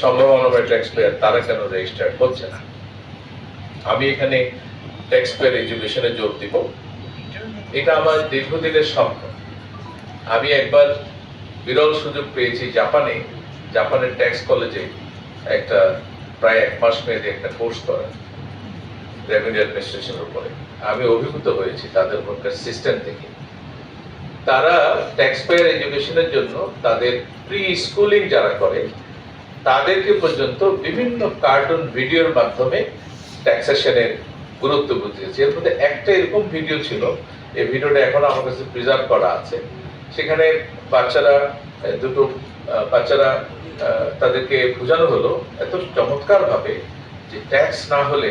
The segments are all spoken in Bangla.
সম্ভাবনা ট্যাক্স পেয়ার তারা কেন রেজিস্টার হচ্ছে না? আমি এখানে ট্যাক্স পেয়ার এডুকেশনে জোর দিব। এটা আমার দীর্ঘদিনের স্বপ্ন। আমি একবার বিরল সুযোগ পেয়েছি জাপানে। জাপানের ট্যাক্স কলেজে একটা প্রায় এক মাস মেয়াদী একটা কোর্স করা রেভিনিউ অ্যাডমিনিস্ট্রেশনের উপরে। আমি অভিভূত হয়েছি তাদের ওখানকার সিস্টেম থেকে। তারা ট্যাক্স পেয়ার এডুকেশনের জন্য তাদের প্রি স্কুলিং যারা করে তাদেরকে পর্যন্ত বিভিন্ন কার্টুন ভিডিওর মাধ্যমে ট্যাক্সেশনের গুরুত্ব বুঝিয়েছে। এর মধ্যে একটা এরকম ভিডিও ছিল, এই ভিডিওটা এখন আমার কাছে প্রিজার্ভ করা আছে। সেখানে বাচ্চারা দুটো বাচ্চারা তাদেরকে বোঝানো হলো এত চমৎকার ভাবে যে ট্যাক্স না হলে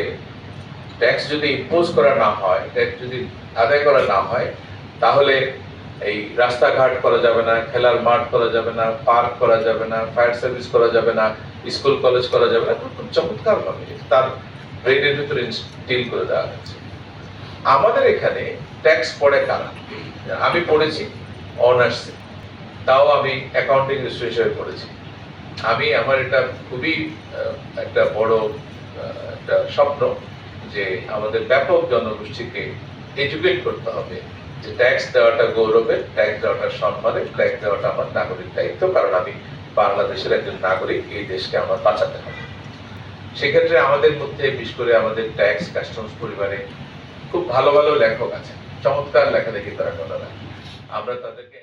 ট্যাক্স যদি ইম্পোজ করা না হয় ট্যাক্স যদি আদায় করা না হয়, তাহলে এই রাস্তাঘাট করা যাবে না, খেলার মাঠ করা যাবে না, পার্ক করা যাবে না, ফায়ার সার্ভিস করা যাবে না, স্কুল, কলেজ করা যাবে না, খুব চমৎকার ভাবে তার ব্রেনের ভিতরে ইনস্টিল করে দেওয়া হয়েছে। আমাদের এখানে ট্যাক্স পড়ে কারা? আমি পড়েছি, অনার্সে। তাও আমি অ্যাকাউন্টিং হিসেবে পড়েছি। আমি, আমার এটা খুবই একটা বড় একটা স্বপ্ন যে আমাদের ব্যাপক জনগোষ্ঠীকে এডুকেট করতে হবে। যে ট্যাক্স দেওয়াটা গৌরবের ট্যাক্স দেওয়াটা সম্মানের ট্যাক্স দেওয়াটা আমার নাগরিক দায়িত্ব, কারণ আমি বাংলাদেশের একজন নাগরিক, এই দেশকে আমার বাঁচাতে হবে। সেক্ষেত্রে আমাদের মধ্যে, বিশেষ করে আমাদের ট্যাক্স কাস্টমস পরিবারে খুব ভালো ভালো লেখক আছে চমৎকার লেখালেখি তারা করা আমরা তাদেরকে